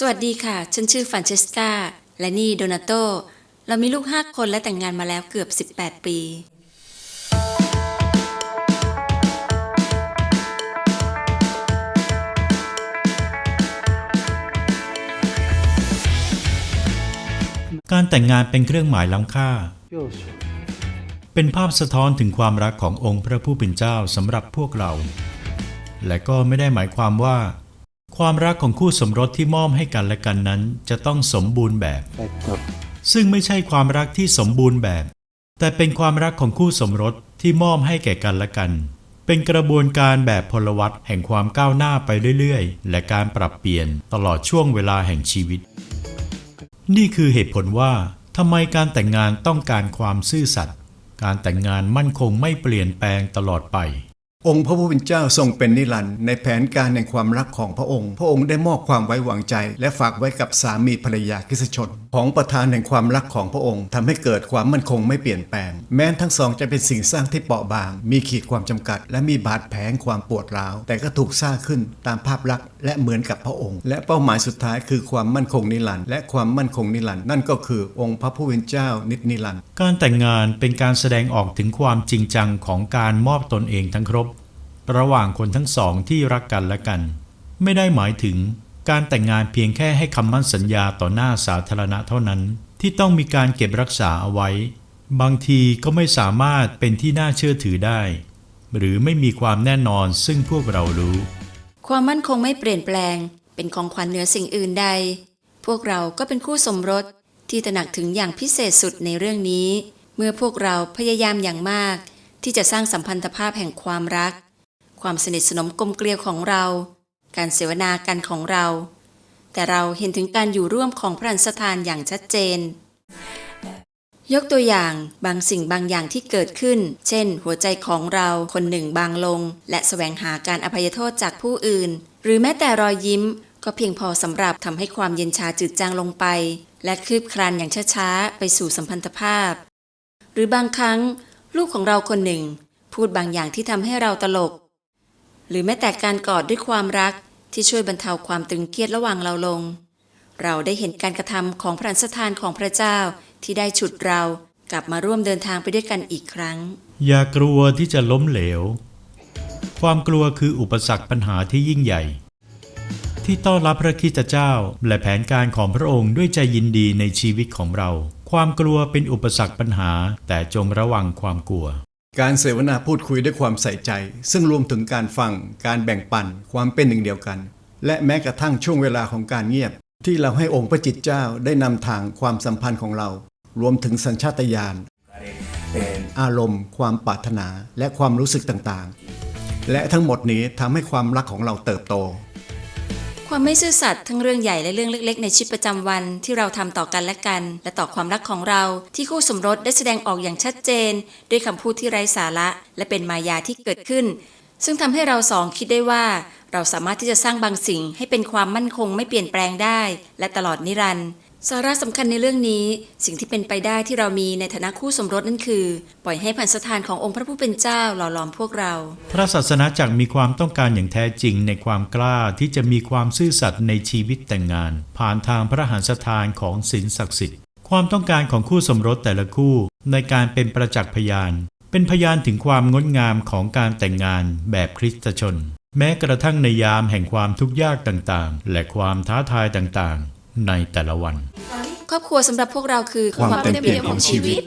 สวัสดีค่ะ ฉันชื่อฟรานเชสกา และนี่โดนาโต เรามีลูก5คนและแต่งงานมาแล้วเกือบ 18 ปี การแต่งงานเป็นเครื่องหมายล้ำค่า เป็นภาพสะท้อนถึงความรักขององค์พระผู้เป็นเจ้าสำหรับพวกเรา และก็ไม่ได้หมายความว่า ความรักของคู่สมรสที่มอบให้กันและกันนั้น จะต้องสมบูรณ์แบบ ซึ่งไม่ใช่ความรักที่สมบูรณ์แบบ แต่เป็นความรักของคู่สมรสที่มอบให้แก่กันและกัน เป็นกระบวนการแบบพลวัตแห่งความก้าวหน้าไปเรื่อยๆ และการปรับเปลี่ยนตลอดช่วงเวลาแห่งชีวิต นี่คือเหตุผลว่าทำไมการแต่งงานต้องการความซื่อสัตย์การแต่งงานมั่นคงไม่เปลี่ยนแปลงตลอดไป องค์พระผู้เป็นเจ้าทรงเป็นนิรันดร์ในแผนการแห่งความรักของพระองค์ พระองค์ได้มอบความไว้วางใจ และฝากไว้กับสามีภรรยาคริสชน ของประธานแห่งความรักของพระองค์ทำให้เกิดความมั่นคงไม่เปลี่ยนแปลง แม้ทั้งสองจะเป็นสิ่งสร้างที่เปราะบาง มีขีดความจำกัด และมีบาดแผลความปวดร้าว แต่ก็ถูกสร้างขึ้นตามภาพลักษณ์และเหมือนกับพระองค์ และเป้าหมายสุดท้ายคือความมั่นคงนิรันดร์และความมั่นคงนิรันดร์นั่นก็คือองค์พระผู้เป็นเจ้านิจนิรันดร์การแต่งงานเป็นการแสดงออกถึงความจริงจังของการมอบตนเองทั้งครบ ระหว่างคนทั้งสองที่รักกันและกัน ไม่ได้หมายถึงการแต่งงานเพียงแค่ให้คำมั่นสัญญาต่อหน้าสาธารณะเท่านั้น ที่ต้องมีการเก็บรักษาเอาไว้ บางทีก็ไม่สามารถเป็นที่น่าเชื่อถือได้ หรือไม่มีความแน่นอนซึ่งพวกเรารู้ ความมั่นคงไม่เปลี่ยนแปลง เป็นของขวัญเหนือสิ่งอื่นใด พวกเราก็เป็นคู่สมรสที่ตระหนักถึงอย่างพิเศษสุดในเรื่องนี้ เมื่อพวกเราพยายามอย่างมาก ที่จะสร้างสัมพันธภาพแห่งความรัก ความสนิทสนมกลมเกลียวของเรา การเสวนากันของเรา แต่เราเห็นถึงการอยู่ร่วมของพระอันสถานอย่างชัดเจน ยกตัวอย่างบางสิ่งบางอย่างที่เกิดขึ้น เช่น หัวใจของเราคนหนึ่งบางลง และแสวงหาการอภัยโทษจากผู้อื่น หรือแม้แต่รอยยิ้ม ก็เพียงพอสำหรับทำให้ความเย็นชาจืดจางลงไป และคืบคลานอย่างช้าๆไปสู่สัมพันธภาพ หรือบางครั้ง ลูกของเราคนหนึ่ง พูดบางอย่างที่ทำให้เราตลก หรือแม้แต่การกอดด้วยความรักที่ช่วยบรรเทาความตึงเครียดระหว่างเราลง เราได้เห็นการกระทำของพระอันสถานของพระเจ้าที่ได้ฉุดเรากลับมาร่วมเดินทางไปด้วยกันอีกครั้ง อย่ากลัวที่จะล้มเหลว ความกลัวคืออุปสรรคปัญหาที่ยิ่งใหญ่ ที่ต้อนรับพระคริสตเจ้าและแผนการของพระองค์ด้วยใจยินดีในชีวิตของเรา ความกลัวเป็นอุปสรรคปัญหาแต่จงระวังความกลัว การเสวนาพูดคุยด้วยความใส่ใจ ซึ่งรวมถึงการฟัง การแบ่งปัน ความเป็นหนึ่งเดียวกัน และแม้กระทั่งช่วงเวลาของการเงียบ ที่เราให้องค์พระจิตเจ้าได้นำทางความสัมพันธ์ของเรา รวมถึงสัญชาตญาณอารมณ์ ความปรารถนาและความรู้สึกต่างๆ และทั้งหมดนี้ทำให้ความรักของเราเติบโต ความไม่ซื่อสัตย์ทั้งเรื่องใหญ่และเรื่องเล็ก ๆ ในชีวิตประจำวันที่เราทำต่อกันและกัน และต่อความรักของเราที่คู่สมรสได้แสดงออกอย่างชัดเจน ด้วยคำพูดที่ไร้สาระ และเป็นมายาที่เกิดขึ้น ซึ่งทำให้เราสองคิดได้ว่า เราสามารถที่จะสร้างบางสิ่งให้เป็นความมั่นคงไม่เปลี่ยนแปลงได้ และตลอดนิรันดร์ สาระสำคัญในเรื่องนี้ สิ่งที่เป็นไปได้ที่เรามีในฐานะคู่สมรสนั่นคือ ปล่อยให้พันสถานขององค์พระผู้เป็นเจ้าหล่อหลอมพวกเรา พระศาสนาจักรมีความต้องการอย่างแท้จริงในความกล้าที่จะมีความซื่อสัตย์ในชีวิตแต่งงาน ผ่านทางพระหันสถานของศีลศักดิ์สิทธิ์ ความต้องการของคู่สมรสแต่ละคู่ ในการเป็นประจักษ์พยาน เป็นพยานถึงความงดงามของการแต่งงานแบบคริสตชน แม้กระทั่งในยามแห่งความทุกข์ยากต่างๆ และความท้าทายต่างๆ ในแต่ละวัน ครอบครัวสำหรับพวกเราคือความเต็มเปี่ยมของชีวิต